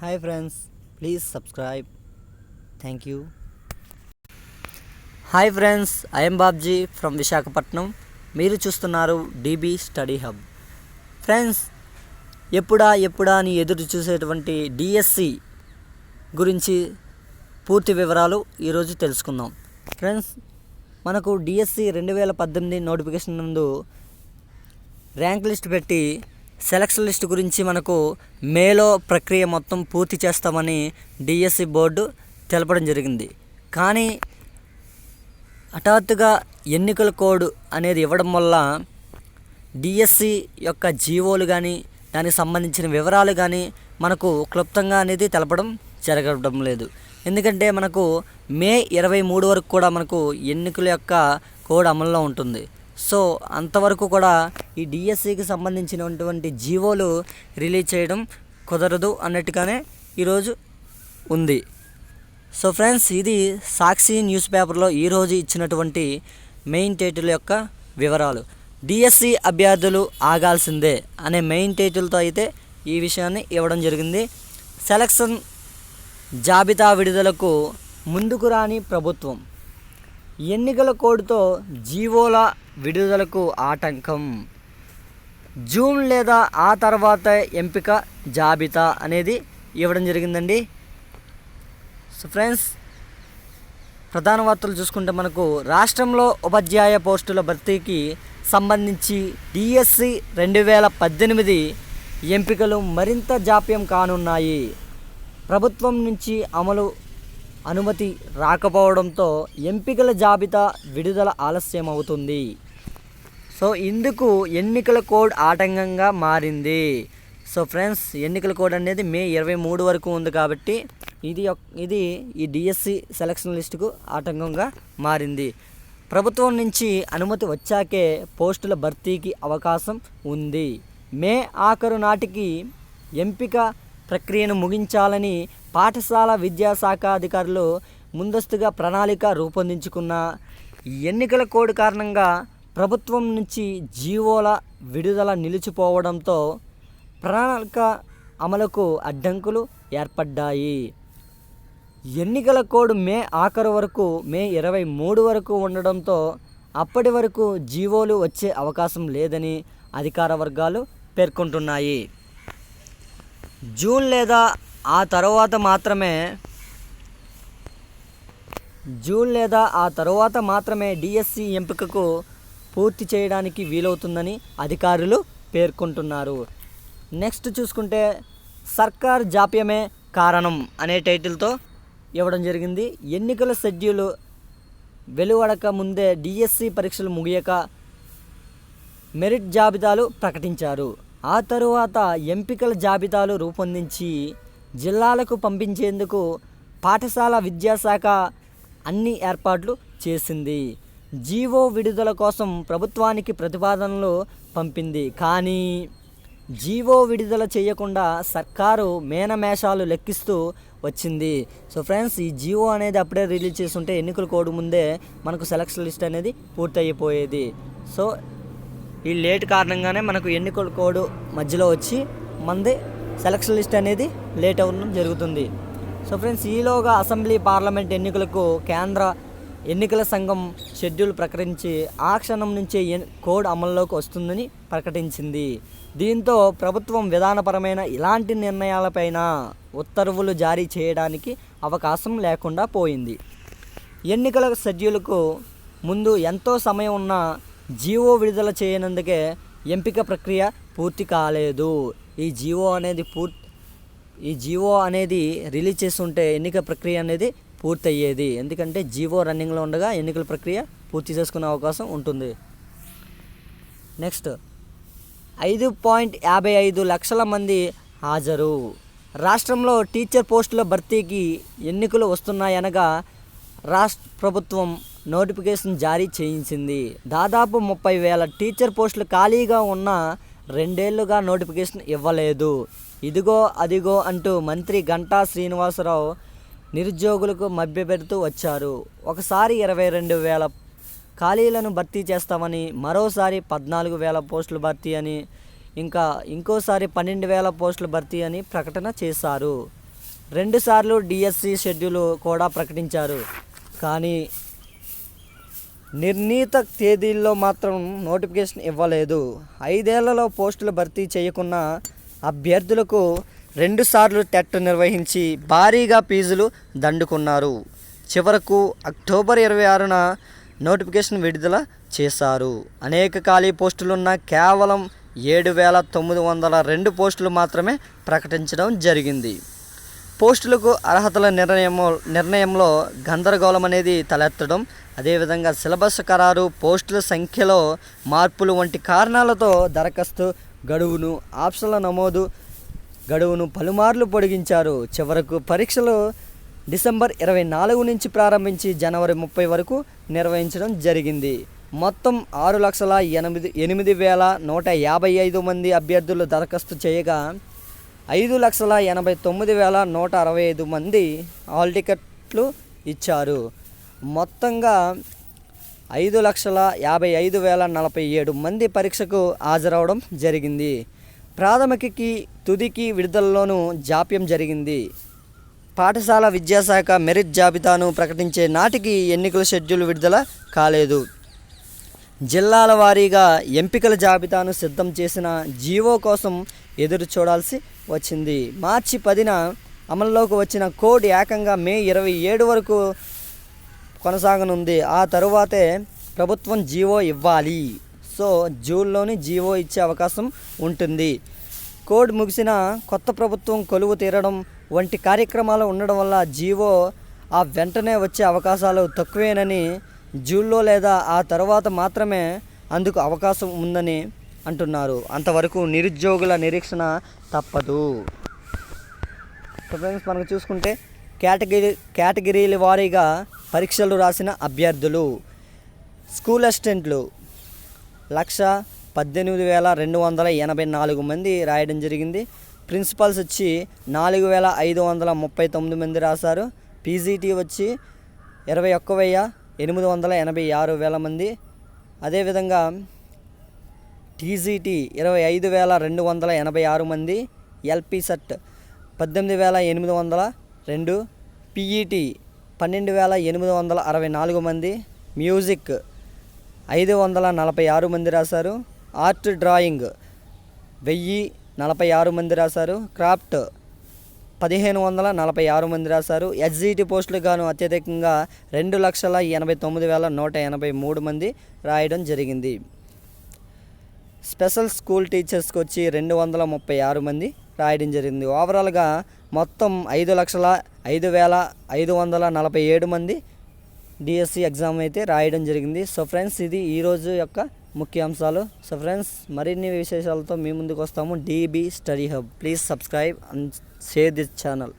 Hi friends please subscribe. Thank you. Hi friends I'm Babji from Visakhapatnam. మీరు చూస్తున్నారు DB study hub. Friends ఎప్పుడా ఎప్పుడా అని ఎదురు చూసేటువంటి డిఎస్సి గురించి పూర్తి వివరాలు ఈరోజు తెలుసుకుందాం. ఫ్రెండ్స్ మనకు డిఎస్సి రెండు వేల పద్దెనిమిది నోటిఫికేషన్ నందు ర్యాంక్ లిస్ట్ పెట్టి సెలక్షన్ లిస్ట్ గురించి మనకు మేలో ప్రక్రియ మొత్తం పూర్తి చేస్తామని డిఎస్సి బోర్డు తెలపడం జరిగింది. కానీ హఠాత్తుగా ఎన్నికల కోడ్ అనేది ఇవ్వడం వల్ల డిఎస్సి యొక్క జీవోలు కానీ దానికి సంబంధించిన వివరాలు కానీ మనకు క్లుప్తంగా అనేది తెలపడం జరగడం లేదు. ఎందుకంటే మనకు మే ఇరవై మూడు వరకు కూడా మనకు ఎన్నికల యొక్క కోడ్ అమల్లో ఉంటుంది. సో అంతవరకు కూడా ఈ డిఎస్సికి సంబంధించినటువంటి జీవోలు రిలీజ్ చేయడం కుదరదు అన్నట్టుగానే ఈరోజు ఉంది. సో ఫ్రెండ్స్ ఇది సాక్షి న్యూస్ పేపర్లో ఈరోజు ఇచ్చినటువంటి మెయిన్ టైటిల్ యొక్క వివరాలు. డిఎస్సి అభ్యర్థులు ఆగాల్సిందే అనే మెయిన్ టైటిల్తో అయితే ఈ విషయాన్ని ఇవ్వడం జరిగింది. సెలక్షన్ జాబితా విడుదలకు ముందుకు రాని ప్రభుత్వం. ఎన్నికల కోడ్తో జీవోల విడుదలకు ఆటంకం. జూన్ లేదా ఆ తర్వాత ఎంపిక జాబితా అనేది ఇవ్వడం జరిగిందండి. సో ఫ్రెండ్స్ ప్రధాన వార్తలు చూసుకుంటే మనకు రాష్ట్రంలో ఉపాధ్యాయ పోస్టుల భర్తీకి సంబంధించి డిఎస్సి రెండు వేల పద్దెనిమిది ఎంపికలు మరింత జాప్యం కానున్నాయి. ప్రభుత్వం నుంచి అమలు అనుమతి రాకపోవడంతో ఎంపికల జాబితా విడుదల ఆలస్యం అవుతుంది సో ఇందుకు ఎన్నికల కోడ్ ఆటంకంగా మారింది. సో ఫ్రెండ్స్ ఎన్నికల కోడ్ అనేది మే ఇరవై మూడు వరకు ఉంది కాబట్టి ఇది ఇది ఈ డిఎస్సి సెలక్షన్ లిస్టుకు ఆటంకంగా మారింది. ప్రభుత్వం నుంచి అనుమతి వచ్చాకే పోస్టుల భర్తీకి అవకాశం ఉంది. మే ఆఖరు నాటికి ఎంపిక ప్రక్రియను ముగించాలని పాఠశాల విద్యాశాఖ అధికారులు ముందస్తుగా ప్రణాళిక రూపొందించుకున్న ఎన్నికల కోడ్ కారణంగా ప్రభుత్వం నుంచి జీవోల విడుదల నిలిచిపోవడంతో ప్రణాళిక అమలుకు అడ్డంకులు ఏర్పడ్డాయి. ఎన్నికల కోడ్ మే ఆఖరు వరకు మే ఇరవై మూడు వరకు ఉండడంతో అప్పటి వరకు జీవోలు వచ్చే అవకాశం లేదని అధికార వర్గాలు పేర్కొంటున్నాయి. జూన్ లేదా ఆ తర్వాత మాత్రమే జూన్ లేదా ఆ తరువాత మాత్రమే డిఎస్సి ఎంపికకు పూర్తి చేయడానికి వీలవుతుందని అధికారులు పేర్కొంటున్నారు. నెక్స్ట్ చూసుకుంటే సర్కార్ జాప్యమే కారణం అనే టైటిల్తో ఇవ్వడం జరిగింది. ఎన్నికల షెడ్యూల్ వెలువడక ముందే డిఎస్సి పరీక్షలు ముగియక మెరిట్ జాబితాలు ప్రకటించారు. ఆ తరువాత ఎంపికల జాబితాలు రూపొందించి జిల్లాలకు పంపించేందుకు పాఠశాల విద్యాశాఖ అన్ని ఏర్పాట్లు చేసింది. జీవో విడుదల కోసం ప్రభుత్వానికి ప్రతిపాదనలు పంపింది. కానీ జీవో విడుదల చేయకుండా సర్కారు మేనమేషాలు లెక్కిస్తూ వచ్చింది. సో ఫ్రెండ్స్ ఈ జీవో అనేది అప్పుడే రిలీజ్ చేస్తుంటే ఎన్నికల కోడ్ ముందే మనకు సెలక్షన్ లిస్ట్ అనేది పూర్తయిపోయేది. సో ఈ లేట్ కారణంగానే మనకు ఎన్నికల కోడ్ మధ్యలో వచ్చి మంది సెలక్షన్ లిస్ట్ అనేది లేట్ అవ్వడం జరుగుతుంది. సో ఫ్రెండ్స్ ఈలోగా అసెంబ్లీ పార్లమెంట్ ఎన్నికలకు కేంద్ర ఎన్నికల సంఘం షెడ్యూల్ ప్రకటించి ఆ క్షణం నుంచే ఎన్- కోడ్ అమల్లోకి వస్తుందని ప్రకటించింది. దీంతో ప్రభుత్వం విధానపరమైన ఇలాంటి నిర్ణయాలపైన ఉత్తర్వులు జారీ చేయడానికి అవకాశం లేకుండా పోయింది. ఎన్నికల షెడ్యూల్కు ముందు ఎంతో సమయం ఉన్న జీవో విడుదల చేయనందుకే ఎంపిక ప్రక్రియ పూర్తి కాలేదు. ఈ జీవో అనేది పూర్తి ఈ జీవో అనేది రిలీజ్ చేస్తుంటే ఎన్నిక ప్రక్రియ అనేది పూర్తయ్యేది. ఎందుకంటే జీవో రన్నింగ్లో ఉండగా ఎన్నికల ప్రక్రియ పూర్తి చేసుకునే అవకాశం ఉంటుంది. నెక్స్ట్ ఐదు పాయింట్ యాభై ఐదు లక్షల మంది హాజరు. రాష్ట్రంలో టీచర్ పోస్టుల భర్తీకి ఎన్నికలు వస్తున్నాయనగా రాష్ట్ర ప్రభుత్వం నోటిఫికేషన్ జారీ చేయించింది. దాదాపు ముప్పై వేల టీచర్ పోస్టులు ఖాళీగా ఉన్న రెండేళ్ళుగా నోటిఫికేషన్ ఇవ్వలేదు. ఇదిగో అదిగో అంటూ మంత్రి గంటా శ్రీనివాసరావు నిరుద్యోగులకు మభ్యపెడుతూ వచ్చారు. ఒకసారి ఇరవై రెండు వేల ఖాళీలను భర్తీ చేస్తామని మరోసారి పద్నాలుగు వేల పోస్టులు భర్తీ అని ఇంకా ఇంకోసారి పన్నెండు వేల పోస్టులు భర్తీ అని ప్రకటన చేశారు. రెండుసార్లు డిఎస్సి షెడ్యూల్ కూడా ప్రకటించారు. కానీ నిర్ణీత తేదీల్లో మాత్రం నోటిఫికేషన్ ఇవ్వలేదు. ఐదేళ్ళలో పోస్టులు భర్తీ చేయకున్న అభ్యర్థులకు రెండుసార్లు టెట్ నిర్వహించి భారీగా ఫీజులు దండుకున్నారు. చివరకు అక్టోబర్ ఇరవై ఆరున నోటిఫికేషన్ విడుదల చేశారు. అనేక ఖాళీ పోస్టులున్న కేవలం ఏడు వేల తొమ్మిది వందల రెండు పోస్టులు మాత్రమే ప్రకటించడం జరిగింది. పోస్టులకు అర్హతల నిర్ణయము నిర్ణయంలో గందరగోళం అనేది తలెత్తడం అదేవిధంగా సిలబస్ ఖరారు పోస్టుల సంఖ్యలో మార్పులు వంటి కారణాలతో దరఖాస్తు గడువును ఆప్షన్ల నమోదు గడువును పలుమార్లు పొడిగించారు. చివరకు పరీక్షలు డిసెంబర్ ఇరవై నాలుగు నుంచి ప్రారంభించి జనవరి ముప్పై వరకు నిర్వహించడం జరిగింది. మొత్తం ఆరు లక్షల ఎనిమిది ఎనిమిది వేల నూట యాభై ఐదు మంది అభ్యర్థులు దరఖాస్తు చేయగా ఐదు లక్షల ఎనభై తొమ్మిది వేల నూట అరవై ఐదు మంది హాల్ టికెట్లు ఇచ్చారు. మొత్తంగా ఐదు లక్షల యాభై ఐదు వేల నలభై ఏడు మంది పరీక్షకు హాజరవడం జరిగింది. ప్రాథమికకి తుదికి విడుదలలోనూ జాప్యం జరిగింది. పాఠశాల విద్యాశాఖ మెరిట్ జాబితాను ప్రకటించే నాటికి ఎన్నికల షెడ్యూల్ విడుదల కాలేదు. జిల్లాల వారీగా ఎంపికల జాబితాను సిద్ధం చేసిన జీవో కోసం ఎదురు చూడాల్సి వచ్చింది. మార్చి పదిన అమల్లోకి వచ్చిన కోడ్ ఏకంగా మే ఇరవై ఏడు వరకు కొనసాగనుంది. ఆ తరువాతే ప్రభుత్వం జీవో ఇవ్వాలి. సో జూన్లోని జీవో ఇచ్చే అవకాశం ఉంటుంది. కోడ్ ముగిసిన కొత్త ప్రభుత్వం కొలువు తీరడం వంటి కార్యక్రమాలు ఉండడం వల్ల జీవో ఆ వెంటనే వచ్చే అవకాశాలు తక్కువేనని జూన్లో లేదా ఆ తర్వాత మాత్రమే అందుకు అవకాశం ఉందని అంటున్నారు. అంతవరకు నిరుద్యోగుల నిరీక్షణ తప్పదు. ఫ్రెండ్స్ మనం చూసుకుంటే కేటగిరీ కేటగిరీల వారీగా పరీక్షలు రాసిన అభ్యర్థులు స్కూల్ అసిస్టెంట్లు లక్ష పద్దెనిమిది వేల రెండు వందల ఎనభై నాలుగు మంది రాయడం జరిగింది. ప్రిన్సిపల్స్ వచ్చి నాలుగు వేల ఐదు వందల ముప్పై తొమ్మిది మంది రాశారు. పీజీటీ వచ్చి ఇరవై ఒక్క వెయ్యి ఎనిమిది వందల ఎనభై ఆరు వేల మంది. అదేవిధంగా టీజీటీ ఇరవై ఐదు వేల రెండు వందల ఎనభై ఆరు మంది. ఎల్పి సెట్ పద్దెనిమిది వేల ఎనిమిది వందల రెండు. పిఈటీ పన్నెండు వేల ఎనిమిది వందల అరవై నాలుగు మంది. మ్యూజిక్ ఐదు వందల నలభై ఆరు మంది రాశారు. ఆర్ట్ డ్రాయింగ్ వెయ్యి నలభై ఆరు మంది రాశారు. క్రాఫ్ట్ పదిహేను వందల నలభై ఆరు మంది రాశారు. ఎస్జిటి పోస్టులు గాను అత్యధికంగా రెండు లక్షల ఎనభై తొమ్మిది వేల నూట ఎనభై మూడు మంది రాయడం జరిగింది. స్పెషల్ స్కూల్ టీచర్స్కి వచ్చి రెండు వందల ముప్పై ఆరు మంది రాయడం జరిగింది. ఓవరాల్గా మొత్తం ఐదు లక్షల ఐదు వేల ఐదు వందల నలభై ఏడు మంది డిఎస్సి ఎగ్జామ్ అయితే రాయడం జరిగింది. సో ఫ్రెండ్స్ ఇది ఈరోజు యొక్క ముఖ్య అంశాలు సో ఫ్రెండ్స్ మరిన్ని విశేషాలతో మీ ముందుకు వస్తాము. DB study hub please subscribe and share this channel